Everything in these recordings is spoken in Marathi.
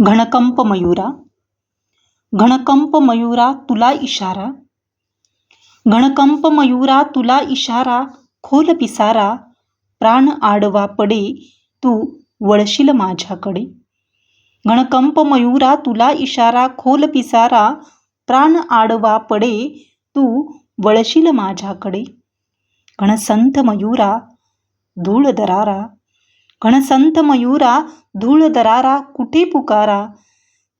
घणकंप मयूरा घणकंप मयूरा तुला इशारा. घणकंप मयूरा तुला इशारा खोल पिसारा प्राण आडवा पडे तू वळशील माझ्याकडे. घणकंप मयूरा तुला इशारा खोल पिसारा प्राण आडवा पडे तू वळशील माझ्याकडे. घनसंत मयूरा धूळ दरारा घणसंत मयूरा धूळ दरारा कुठे पुकारा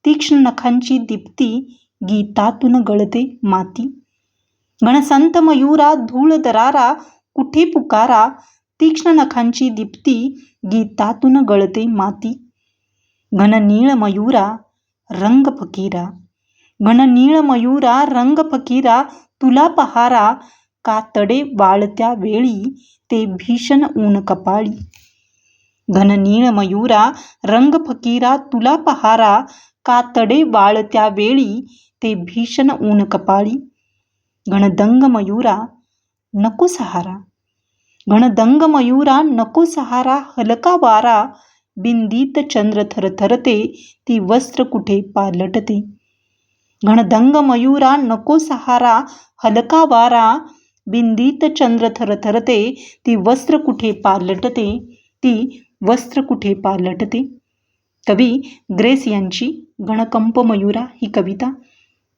तीक्ष्ण नखांची दीप्ती गीतातून गळते माती घणसंत मयूरा धूळ दरारा कुठे पुकारा तीक्ष्ण नखांची दीप्ती गीतातून गळते माती घननीळ मयूरा रंग फकीरा घननीळ मयूरा रंग फकीरा तुला पहारा कातडे वाळत्या वेळी ते भीषण ऊन कपाळी घननीळ मयूरा रंग फकीरा तुला पहारा कातडे वाळत्या वेळी ते भीषण ऊन कपाळी घनदंग मयूरा नको सहारा घनदंग मयूरा नको सहारा हलका वारा बिंदीत चंद्र थरथरते ती वस्त्र कुठे पालटते घनदंग मयूरा नको सहारा हलका वारा बिंदीत चंद्र थरथरते ती वस्त्र कुठे पालटते ती वस्त्र कुठे पालटते? कवी ग्रेस यांची गणकंप मयुरा ही कविता.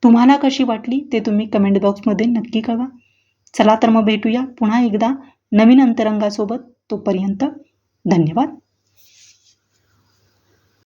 तुम्हाला कशी वाटली ते तुम्ही कमेंट बॉक्समध्ये नक्की कळवा. चला तर मग भेटूया पुन्हा एकदा नवीन अंतरंगासोबत तोपर्यंत धन्यवाद.